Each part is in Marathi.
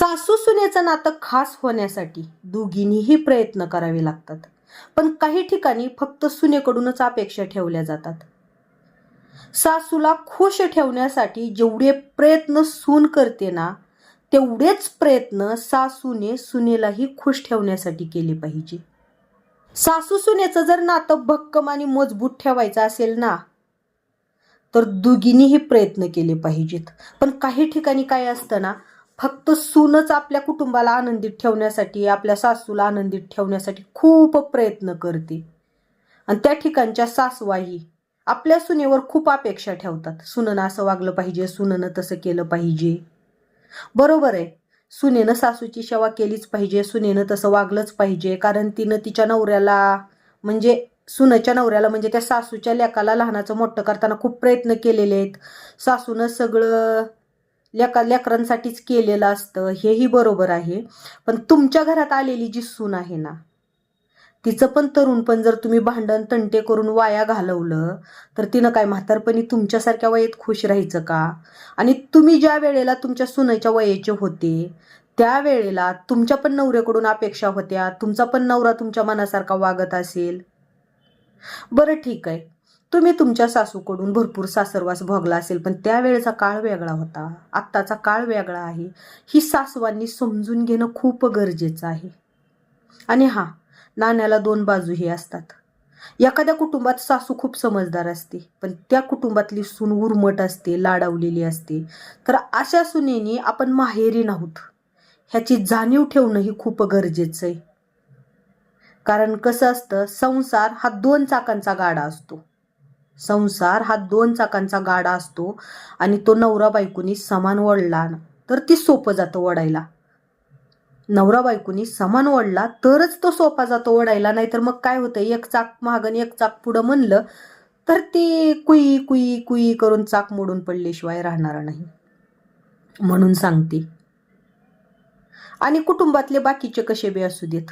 सासू सुनेचं नातं खास होण्यासाठी दोघींनीही प्रयत्न करावे लागतात. पण काही ठिकाणी फक्त सुनेकडूनच अपेक्षा ठेवल्या जातात. सासूला खुश ठेवण्यासाठी जेवढे प्रयत्न सून करते ना तेवढेच प्रयत्न सासूने सुनेलाही खुश ठेवण्यासाठी केले पाहिजे. सासू सुनेचं जर नातं भक्कम आणि मजबूत ठेवायचं असेल ना तर दोघींनीही प्रयत्न केले पाहिजेत. पण काही ठिकाणी काय असतं ना फक्त सूनच आपल्या कुटुंबाला आनंदित ठेवण्यासाठी आपल्या सासूला आनंदित ठेवण्यासाठी खूप प्रयत्न करते. आणि त्या ठिकाणच्या सासवाही आपल्या सुनेवर खूप अपेक्षा ठेवतात. सुननं असं वागलं पाहिजे सुननं तसं केलं पाहिजे. बरोबर आहे. सुनेनं सासूची सेवा केलीच पाहिजे सुनेनं तसं वागलंच पाहिजे. कारण तिनं तिच्या नवऱ्याला म्हणजे सुनाच्या नवऱ्याला म्हणजे त्या सासूच्या लेकाला लहानाचं मोठं करताना खूप प्रयत्न केलेले आहेत. सासूनं सगळं लेका लेकरांसाठीच केलेलं असतं हेही बरोबर आहे. पण तुमच्या घरात आलेली जी सून आहे ना तिचं पण तरुण पण जर तुम्ही भांडण तंटे करून वाया घालवलं तर तिनं काय म्हातारपणी तुमच्यासारख्या वयात खुश राहायचं का? आणि तुम्ही ज्या वेळेला तुमच्या सुनेच्या वयाचे होते त्या वेळेला तुमच्या पण नवऱ्याकडून अपेक्षा होत्या तुमचा पण नवरा तुमच्या मनासारखा वागत असेल. बरं ठीक आहे. तुम्ही तुमच्या सासूकडून भरपूर सासरवास भोगला असेल पण त्यावेळेचा काळ वेगळा होता. आत्ताचा काळ वेगळा आहे. ही सासवांनी समजून घेणं खूप गरजेचं आहे. आणि हां नाण्याला दोन बाजूही असतात. एखाद्या कुटुंबात सासू खूप समजदार असते पण त्या कुटुंबातली सून उर्मट असते लाडावलेली असते. तर अशा सुनेनी आपण माहेरी नाहोत. ह्याची जाणीव ठेवणंही खूप गरजेचं आहे. कारण कसं असतं संसार हा दोन चाकांचा गाडा असतो. संसार हा दोन चाकांचा गाडा असतो आणि तो नवरा बायकोनी समान वळला तर ती सोपं जातं वडायला. नवरा बायकोनी समान वडला तरच तो सोपा जातो वडायला नाहीतर मग काय होतं? एक चाक मागं एक चाक पुढं म्हणलं तर ते कुई कुई कुई करून चाक मोडून पडल्याशिवाय राहणार नाही. म्हणून सांगते. आणि कुटुंबातले बाकीचे कसे बी असू देत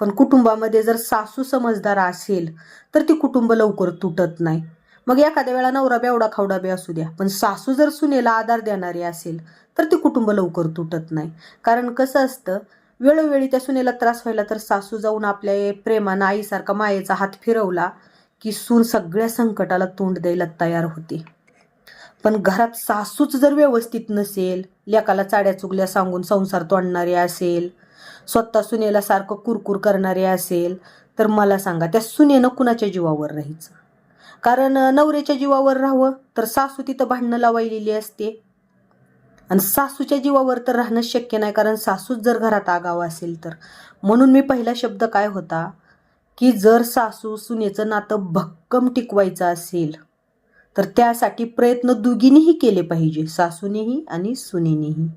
पण कुटुंबामध्ये जर सासू समजदार असेल तर ती कुटुंब लवकर तुटत नाही. मग एखाद्या वेळा नवरा बेवडा खावडाबे असू द्या. पण सासू जर सुनेला आधार देणारी असेल तर ती कुटुंब लवकर तुटत नाही. कारण कसं असतं वेळोवेळी त्या सुनेला त्रास व्हायला तर सासू जाऊन आपल्या प्रेमानं आईसारखा मायेचा हात फिरवला की सून सगळ्या संकटाला तोंड द्यायला तयार होते. पण घरात सासूच जर व्यवस्थित नसेल लेकाला चाड्या चुगल्या सांगून संसार तोडणारे असेल स्वतः सुनेला सारखं कुरकुर करणारे असेल तर मला सांगा त्या सुनेनं कुणाच्या जीवावर राहायचं? कारण नवऱ्याच्या जीवावर राहावं तर सासू तिथं भांडणं लावायलेली असते. आणि सासूच्या जीवावर तर राहणं शक्य नाही कारण सासूच जर घरात आगावं असेल तर. म्हणून मी पहिला शब्द काय होता? की जर सासू सुनेचं नातं भक्कम टिकवायचं असेल तर त्यासाठी प्रयत्न दोघींनीही केले पाहिजे सासूनेही आणि सुनेनेही.